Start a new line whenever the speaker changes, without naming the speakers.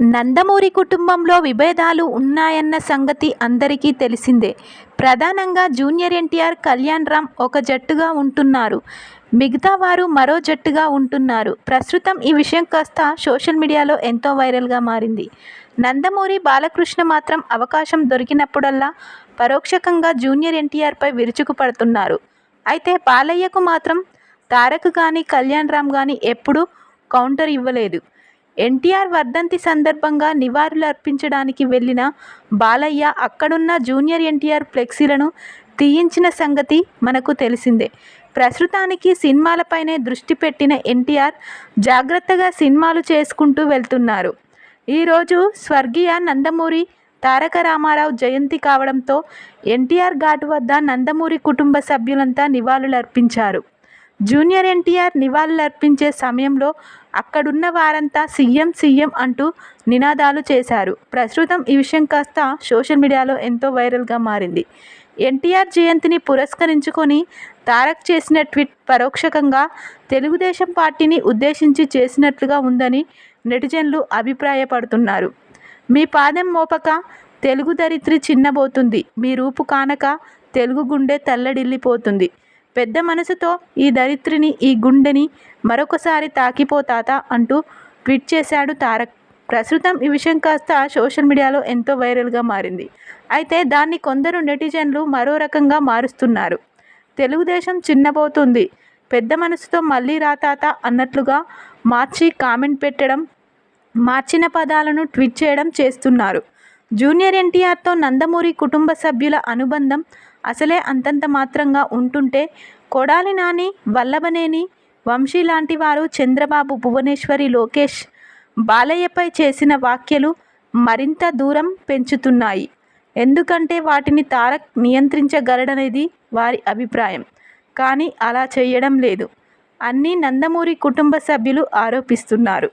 నందమూరి కుటుంబంలో విభేదాలు ఉన్నాయన్న సంగతి అందరికీ తెలిసిందే. ప్రధానంగా జూనియర్ ఎన్టీఆర్ కళ్యాణ్ రామ్ ఒక జట్టుగా ఉంటున్నారు. మిగతా వారు మరో జట్టుగా ఉంటున్నారు. ప్రస్తుతం ఈ విషయం కాస్త సోషల్ మీడియాలో ఎంతో వైరల్గా మారింది. నందమూరి బాలకృష్ణ మాత్రం అవకాశం దొరికినప్పుడల్లా పరోక్షకంగా జూనియర్ ఎన్టీఆర్పై విరుచుకుపడుతున్నారు అయితే బాలయ్యకు మాత్రం తారక్ కానీ కళ్యాణ్ రామ్ కానీ ఎప్పుడూ కౌంటర్ ఇవ్వలేదు. ఎన్టీఆర్ వర్ధంతి సందర్భంగా నివాళులర్పించడానికి వెళ్ళిన బాలయ్య అక్కడున్న జూనియర్ ఎన్టీఆర్ ఫ్లెక్సీలను తీయించిన సంగతి మనకు తెలిసిందే. ప్రస్తుతానికి సినిమాలపైనే దృష్టి పెట్టిన ఎన్టీఆర్ జాగ్రత్తగా సినిమాలు చేసుకుంటూ వెళ్తున్నారు. ఈరోజు స్వర్గీయ నందమూరి తారక రామారావు జయంతి కావడంతో ఎన్టీఆర్ ఘాట్ వద్ద నందమూరి కుటుంబ సభ్యులంతా నివాళులర్పించారు. జూనియర్ ఎన్టీఆర్ నివాళులర్పించే సమయంలో అక్కడున్న వారంతా సీఎం సీఎం అంటూ నినాదాలు చేశారు. ప్రస్తుతం ఈ విషయం కాస్త సోషల్ మీడియాలో ఎంతో వైరల్గా మారింది. ఎన్టీఆర్ జయంతిని పురస్కరించుకొని తారక్ చేసిన ట్వీట్ పరోక్షకంగా తెలుగుదేశం పార్టీని ఉద్దేశించి చేసినట్లుగా ఉందని నెటిజన్లు అభిప్రాయపడుతున్నారు. మీ పాదం మోపక తెలుగు దరిత్రి చిన్నబోతుంది. మీ రూపు కానక తెలుగు గుండె తల్లడిల్లిపోతుంది. పెద్ద మనసుతో ఈ దరిత్రిని ఈ గుండెని మరొకసారి తాకిపోతాత అంటూ ట్వీట్ చేశాడు తారక్. ప్రస్తుతం ఈ విషయం కాస్త సోషల్ మీడియాలో ఎంతో వైరల్గా మారింది. అయితే దాన్ని కొందరు నెటిజన్లు మరో రకంగా మారుస్తున్నారు. తెలుగుదేశం చిన్నబోతుంది. పెద్ద మనసుతో మళ్ళీ రాతాత అన్నట్లుగా మార్చి కామెంట్ పెట్టడం మార్చిన పదాలను ట్వీట్ చేయడం చేస్తున్నారు. జూనియర్ ఎన్టీఆర్తో నందమూరి కుటుంబ సభ్యుల అనుబంధం అసలే అంతంత మాత్రంగా ఉంటుంటే కొడాలి నాని వల్లభనేని వంశీ లాంటి వారు చంద్రబాబు భువనేశ్వరి లోకేష్ బాలయ్యపై చేసిన వ్యాఖ్యలు మరింత దూరం పెంచుతున్నాయి. ఎందుకంటే వాటిని తారక్ నియంత్రించగలడనేది వారి అభిప్రాయం. కానీ అలా చేయడం లేదు. అన్నీ నందమూరి కుటుంబ సభ్యులు ఆరోపిస్తున్నారు.